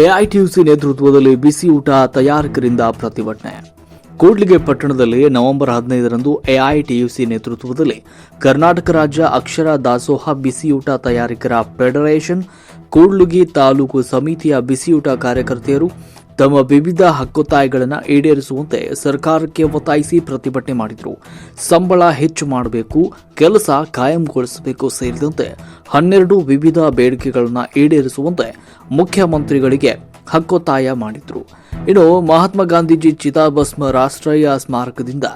AITUC ನೇತೃತ್ವದಲ್ಲಿ ಬಿಸಿ ಊಟ ತಯಾರಕರಿಂದ ಪ್ರತಿಭಟನೆ. ಕೂಡ್ಲಿಗೆ ಪಟ್ಟಣದಲ್ಲಿ ನವೆಂಬರ್ ಹದಿನೈದರಂದು ಎಐಟಿಯುಸಿ ನೇತೃತ್ವದಲ್ಲಿ ಕರ್ನಾಟಕ ರಾಜ್ಯ ಅಕ್ಷರ ದಾಸೋಹ ಬಿಸಿಯೂಟ ತಯಾರಕರ ಫೆಡರೇಷನ್ ಕೂಡ್ಲುಗಿ ತಾಲೂಕು ಸಮಿತಿಯ ಬಿಸಿಯೂಟ ಕಾರ್ಯಕರ್ತೆಯರು ತಮ್ಮ ವಿವಿಧ ಹಕ್ಕೊತ್ತಾಯಗಳನ್ನು ಈಡೇರಿಸುವಂತೆ ಸರ್ಕಾರಕ್ಕೆ ಒತ್ತಾಯಿಸಿ ಪ್ರತಿಭಟನೆ ಮಾಡಿದರು. ಸಂಬಳ ಹೆಚ್ಚು ಮಾಡಬೇಕು, ಕೆಲಸ ಕಾಯಂಗೊಳಿಸಬೇಕು ಸೇರಿದಂತೆ ಹನ್ನೆರಡು ವಿವಿಧ ಬೇಡಿಕೆಗಳನ್ನು ಈಡೇರಿಸುವಂತೆ ಮುಖ್ಯಮಂತ್ರಿಗಳಿಗೆ ಹಕ್ಕೊತ್ತಾಯ ಮಾಡಿದ್ರು. ಇನ್ನು ಮಹಾತ್ಮ ಗಾಂಧೀಜಿ ಚಿತಾಭಸ್ಮ ರಾಷ್ಟ್ರೀಯ ಸ್ಮಾರಕದಿಂದ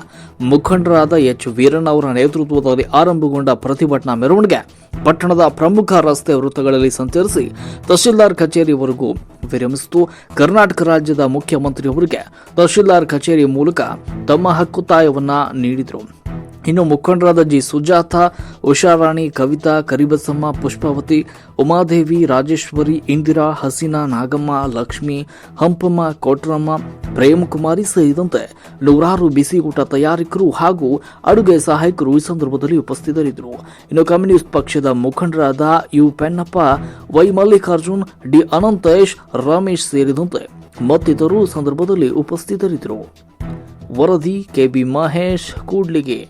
ಮುಖಂಡರಾದ ಎಚ್. ವೀರಣ್ಣ ಅವರ ನೇತೃತ್ವದಲ್ಲಿ ಆರಂಭಗೊಂಡ ಪ್ರತಿಭಟನಾ ಮೆರವಣಿಗೆ ಪಟ್ಟಣದ ಪ್ರಮುಖ ರಸ್ತೆ ವೃತ್ತಗಳಲ್ಲಿ ಸಂಚರಿಸಿ ತಹಶೀಲ್ದಾರ್ ಕಚೇರಿವರೆಗೂ ವಿರಮಿಸಿತು. ಕರ್ನಾಟಕ ರಾಜ್ಯದ ಮುಖ್ಯಮಂತ್ರಿಯವರಿಗೆ ತಹಶೀಲ್ದಾರ್ ಕಚೇರಿ ಮೂಲಕ ತಮ್ಮ ಹಕ್ಕುತ್ತಾಯವನ್ನ ನೀಡಿದರು. ಇನ್ನು ಮುಖಂಡರಾದ ಜಿ ಸುಜಾತ ಉಷಾರಾಣಿ ಕವಿತಾ, ಕರಿಬಸಮ್ಮ, ಪುಷ್ಪಾವತಿ, ಉಮಾದೇವಿ, ರಾಜೇಶ್ವರಿ, ಇಂದಿರಾ, ಹಸೀನಾ, ನಾಗಮ್ಮ, ಲಕ್ಷ್ಮಿ, ಹಂಪಮ್ಮ, ಕೋಟ್ರಮ್ಮ, ಪ್ರೇಮಕುಮಾರಿ ಸೇರಿದಂತೆ ನೂರಾರು ಬಿಸಿ ಊಟ ತಯಾರಕರು ಹಾಗೂ ಅಡುಗೆ ಸಹಾಯಕರು ಈ ಸಂದರ್ಭದಲ್ಲಿ ಉಪಸ್ಥಿತರಿದ್ದರು. ಇನ್ನು ಕಮ್ಯುನಿಸ್ಟ್ ಪಕ್ಷದ ಮುಖಂಡರಾದ U Pennappa, Y Mallikarjun, D Ananthesh, Ramesh ಸೇರಿದಂತೆ ಮತ್ತಿತರರು ಸಂದರ್ಭದಲ್ಲಿ ಉಪಸ್ಥಿತರಿದ್ದರು. ವರದಿ ಕೆಬಿ ಮಹೇಶ್, ಕೂಡ್ಲಿಗೆ.